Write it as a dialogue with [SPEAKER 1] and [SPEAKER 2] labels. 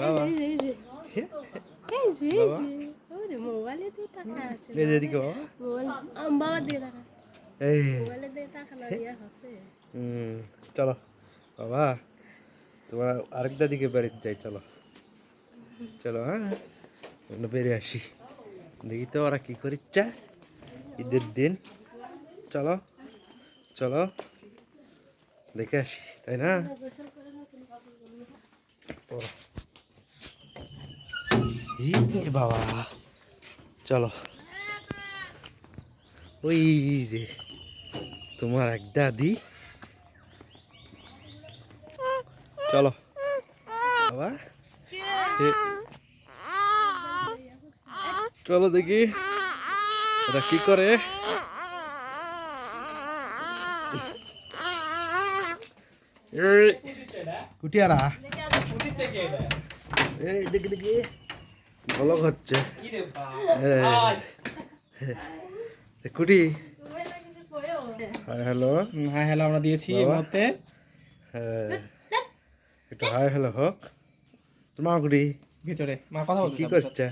[SPEAKER 1] বাবা। চলো। বাবা তোমার আরেকটা দিকে বাড়িতে যাই চলো। চলো হ্যাঁ? বেরিয়ে আসি। দেখি তো ওরা কি করিচ্ছে। ঈদের দিন। চলো চলো। দেখে আসি তাই না? বাবা। চলো। ওই যে তোমার এক দাদি। চলো। বাবা। চলো দেখি। ওরা কি করে? কুটিয়ারা। এই দেখি দেখি। বলক হচ্ছে। কুটি। কুটি হ্যালো
[SPEAKER 2] হাই হ্যালো আমরা দিয়েছি এই? মুহূর্তে।
[SPEAKER 1] হ্যাঁ। একটু হাই হ্যালো হোক। মা কুটি।
[SPEAKER 2] ভিতরে। মা কথা বলতে
[SPEAKER 1] কি করছে?